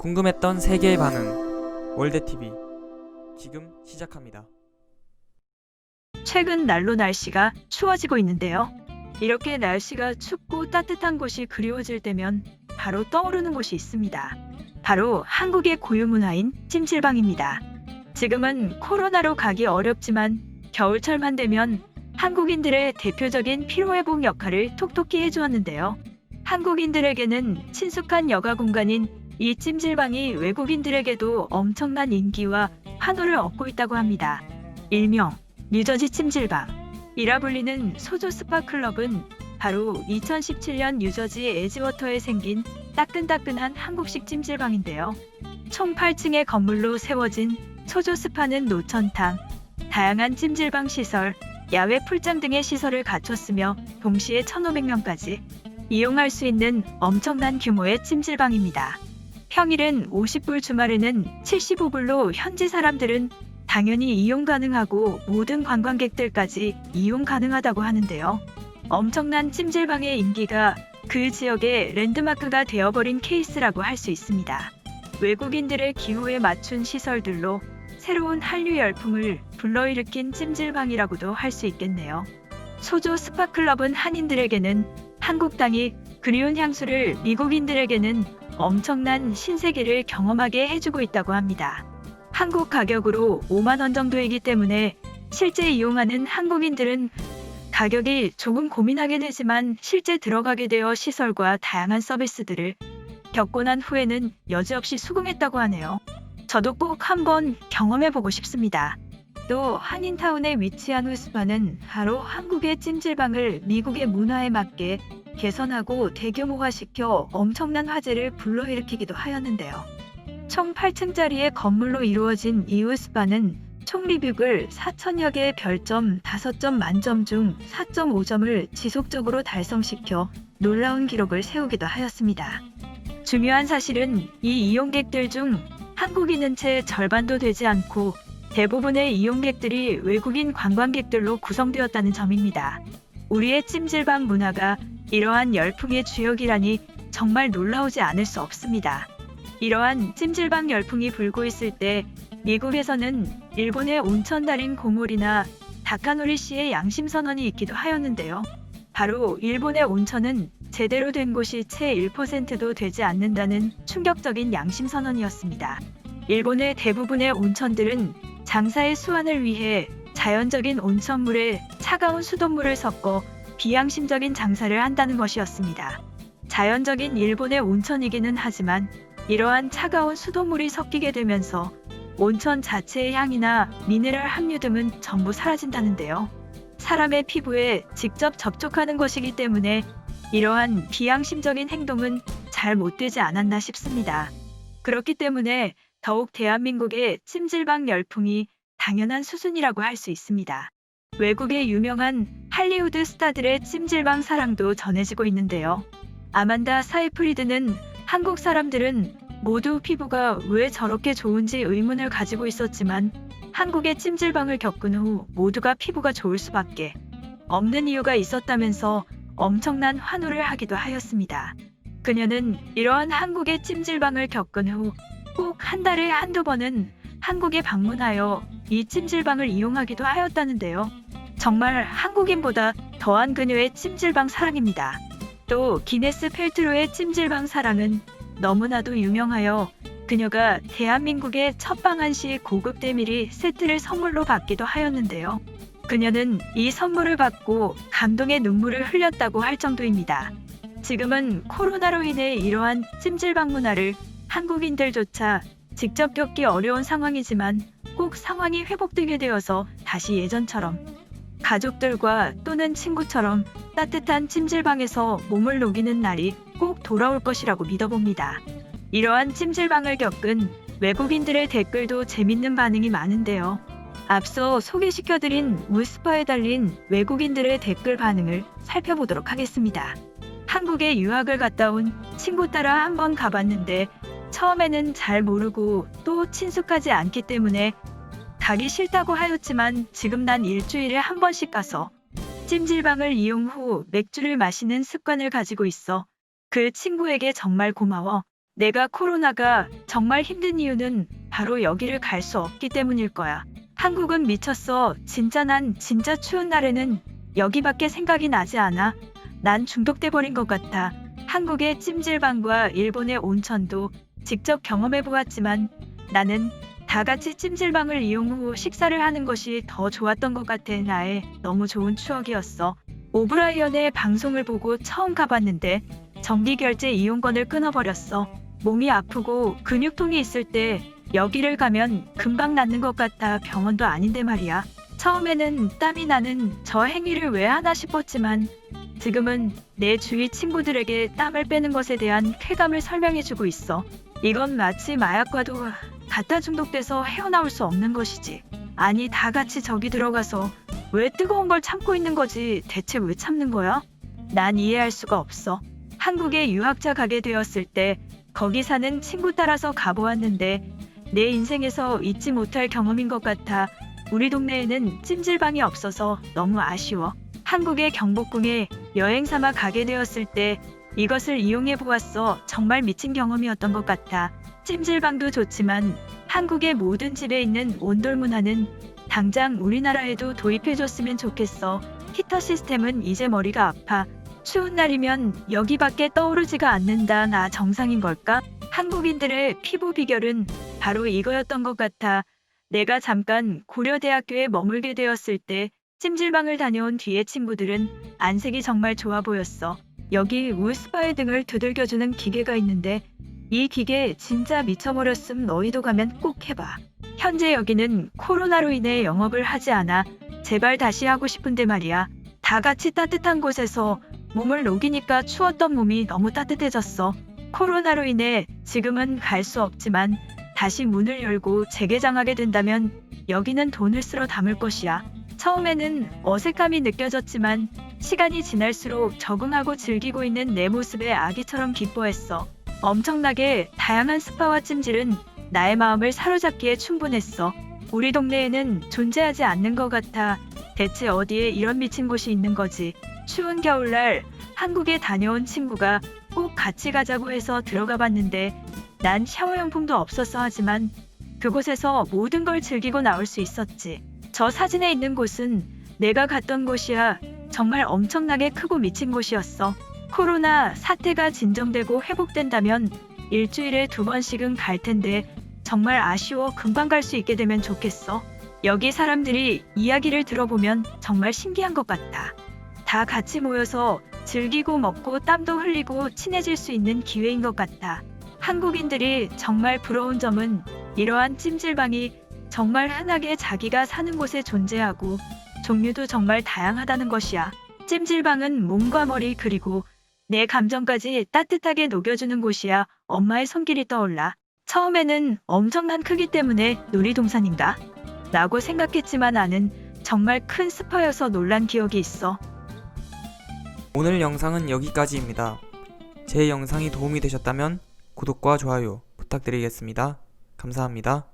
궁금했던 세계의 반응 월드TV 지금 시작합니다. 최근 날로 날씨가 추워지고 있는데요. 이렇게 날씨가 춥고 따뜻한 곳이 그리워질 때면 바로 떠오르는 곳이 있습니다. 바로 한국의 고유 문화인 찜질방입니다. 지금은 코로나로 가기 어렵지만 겨울철만 되면 한국인들의 대표적인 피로회복 역할을 톡톡히 해주었는데요. 한국인들에게는 친숙한 여가 공간인 이 찜질방이 외국인들에게도 엄청난 인기와 환호를 얻고 있다고 합니다. 일명 뉴저지 찜질방이라 불리는 소조 스파 클럽은 바로 2017년 뉴저지 에지워터에 생긴 따끈따끈한 한국식 찜질방인데요. 총 8층의 건물로 세워진 소조 스파는 노천탕, 다양한 찜질방 시설, 야외 풀장 등의 시설을 갖췄으며 동시에 1,500명까지 이용할 수 있는 엄청난 규모의 찜질방입니다. 평일은 50불, 주말에는 75불로 현지 사람들은 당연히 이용 가능하고 모든 관광객들까지 이용 가능하다고 하는데요. 엄청난 찜질방의 인기가 그 지역의 랜드마크가 되어버린 케이스라고 할 수 있습니다. 외국인들의 기호에 맞춘 시설들로 새로운 한류 열풍을 불러일으킨 찜질방이라고도 할 수 있겠네요. 소조 스파클럽은 한인들에게는 한국 땅이 그리운 향수를 미국인들에게는 엄청난 신세계를 경험하게 해주고 있다고 합니다. 한국 가격으로 5만 원 정도이기 때문에 실제 이용하는 한국인들은 가격이 조금 고민하게 되지만 실제 들어가게 되어 시설과 다양한 서비스들을 겪고 난 후에는 여지없이 수긍했다고 하네요. 저도 꼭 한번 경험해 보고 싶습니다. 또 한인타운에 위치한 후스파는 바로 한국의 찜질방을 미국의 문화에 맞게 개선하고 대규모화시켜 엄청난 화제를 불러일으키기도 하였는데요. 총 8층짜리의 건물로 이루어진 이웃스파는 총 리뷰글 4천여 개의 별점 5점 만점 중 4.5점을 지속적으로 달성시켜 놀라운 기록을 세우기도 하였습니다. 중요한 사실은 이 이용객들 중 한국인은 채 절반도 되지 않고 대부분의 이용객들이 외국인 관광객들로 구성되었다는 점입니다. 우리의 찜질방 문화가 이러한 열풍의 주역이라니 정말 놀라우지 않을 수 없습니다. 이러한 찜질방 열풍이 불고 있을 때 미국에서는 일본의 온천 달인 고모리나 다카노리 씨의 양심 선언이 있기도 하였는데요. 바로 일본의 온천은 제대로 된 곳이 채 1%도 되지 않는다는 충격적인 양심 선언이었습니다. 일본의 대부분의 온천들은 장사의 수완을 위해 자연적인 온천물에 차가운 수돗물을 섞어 비양심적인 장사를 한다는 것이었습니다. 자연적인 일본의 온천이기는 하지만 이러한 차가운 수돗물이 섞이게 되면서 온천 자체의 향이나 미네랄 함유 등은 전부 사라진다는데요. 사람의 피부에 직접 접촉하는 것이기 때문에 이러한 비양심적인 행동은 잘 못되지 않았나 싶습니다. 그렇기 때문에 더욱 대한민국의 찜질방 열풍이 당연한 수순이라고 할 수 있습니다. 외국의 유명한 할리우드 스타들의 찜질방 사랑도 전해지고 있는데요. 아만다 사이프리드는 한국 사람들은 모두 피부가 왜 저렇게 좋은지 의문을 가지고 있었지만 한국의 찜질방을 겪은 후 모두가 피부가 좋을 수밖에 없는 이유가 있었다면서 엄청난 환호를 하기도 하였습니다. 그녀는 이러한 한국의 찜질방을 겪은 후 꼭 한 달에 한두 번은 한국에 방문하여 이 찜질방을 이용하기도 하였다는데요. 정말 한국인보다 더한 그녀의 찜질방 사랑입니다. 또 기네스 펠트로의 찜질방 사랑은 너무나도 유명하여 그녀가 대한민국의 첫 방한 시 고급 데밀이 세트를 선물로 받기도 하였는데요. 그녀는 이 선물을 받고 감동의 눈물을 흘렸다고 할 정도입니다. 지금은 코로나로 인해 이러한 찜질방 문화를 한국인들조차 직접 겪기 어려운 상황이지만 꼭 상황이 회복되게 되어서 다시 예전처럼 가족들과 또는 친구처럼 따뜻한 찜질방에서 몸을 녹이는 날이 꼭 돌아올 것이라고 믿어봅니다. 이러한 찜질방을 겪은 외국인들의 댓글도 재밌는 반응이 많은데요. 앞서 소개시켜드린 무스파에 달린 외국인들의 댓글 반응을 살펴보도록 하겠습니다. 한국에 유학을 갔다 온 친구 따라 한번 가봤는데 처음에는 잘 모르고 또 친숙하지 않기 때문에 가기 싫다고 하였지만 지금 난 일주일에 한 번씩 가서 찜질방을 이용 후 맥주를 마시는 습관을 가지고 있어 그 친구에게 정말 고마워. 내가 코로나가 정말 힘든 이유는 바로 여기를 갈 수 없기 때문일 거야. 한국은 미쳤어. 진짜 난 진짜 추운 날에는 여기밖에 생각이 나지 않아. 난 중독돼 버린 것 같아. 한국의 찜질방과 일본의 온천도 직접 경험해 보았지만 나는 다 같이 찜질방을 이용 후 식사를 하는 것이 더 좋았던 것 같아. 나의 너무 좋은 추억이었어. 오브라이언의 방송을 보고 처음 가봤는데 정기 결제 이용권을 끊어버렸어. 몸이 아프고 근육통이 있을 때 여기를 가면 금방 낫는 것 같아 병원도 아닌데 말이야. 처음에는 땀이 나는 저 행위를 왜 하나 싶었지만 지금은 내 주위 친구들에게 땀을 빼는 것에 대한 쾌감을 설명해주고 있어. 이건 마치 마약과도 갖다 중독돼서 헤어나올 수 없는 것이지. 아니 다 같이 저기 들어가서 왜 뜨거운 걸 참고 있는 거지 대체 왜 참는 거야? 난 이해할 수가 없어. 한국에 유학자 가게 되었을 때 거기 사는 친구 따라서 가보았는데 내 인생에서 잊지 못할 경험인 것 같아 우리 동네에는 찜질방이 없어서 너무 아쉬워. 한국의 경복궁에 여행 삼아 가게 되었을 때 이것을 이용해 보았어. 정말 미친 경험이었던 것 같아. 찜질방도 좋지만 한국의 모든 집에 있는 온돌 문화는 당장 우리나라에도 도입해줬으면 좋겠어. 히터 시스템은 이제 머리가 아파. 추운 날이면 여기 밖에 떠오르지가 않는다. 나 정상인 걸까? 한국인들의 피부 비결은 바로 이거였던 것 같아. 내가 잠깐 고려대학교에 머물게 되었을 때 찜질방을 다녀온 뒤에 친구들은 안색이 정말 좋아 보였어. 여기 우스파의 등을 두들겨주는 기계가 있는데 이 기계 진짜 미쳐버렸음 너희도 가면 꼭 해봐. 현재 여기는 코로나로 인해 영업을 하지 않아 제발 다시 하고 싶은데 말이야. 다 같이 따뜻한 곳에서 몸을 녹이니까 추웠던 몸이 너무 따뜻해졌어. 코로나로 인해 지금은 갈 수 없지만 다시 문을 열고 재개장하게 된다면 여기는 돈을 쓸어 담을 것이야. 처음에는 어색함이 느껴졌지만 시간이 지날수록 적응하고 즐기고 있는 내 모습에 아기처럼 기뻐했어. 엄청나게 다양한 스파와 찜질은 나의 마음을 사로잡기에 충분했어. 우리 동네에는 존재하지 않는 것 같아. 대체 어디에 이런 미친 곳이 있는 거지? 추운 겨울날 한국에 다녀온 친구가 꼭 같이 가자고 해서 들어가 봤는데 난 샤워용품도 없었어 하지만 그곳에서 모든 걸 즐기고 나올 수 있었지. 저 사진에 있는 곳은 내가 갔던 곳이야. 정말 엄청나게 크고 미친 곳이었어. 코로나 사태가 진정되고 회복된다면 일주일에 두 번씩은 갈 텐데 정말 아쉬워 금방 갈 수 있게 되면 좋겠어. 여기 사람들이 이야기를 들어보면 정말 신기한 것 같아. 다 같이 모여서 즐기고 먹고 땀도 흘리고 친해질 수 있는 기회인 것 같아. 한국인들이 정말 부러운 점은 이러한 찜질방이 정말 흔하게 자기가 사는 곳에 존재하고 종류도 정말 다양하다는 것이야. 찜질방은 몸과 머리 그리고 내 감정까지 따뜻하게 녹여주는 곳이야. 엄마의 손길이 떠올라. 처음에는 엄청난 크기 때문에 놀이동산인가? 라고 생각했지만 나는 정말 큰 스파여서 놀란 기억이 있어. 오늘 영상은 여기까지입니다. 제 영상이 도움이 되셨다면 구독과 좋아요 부탁드리겠습니다. 감사합니다.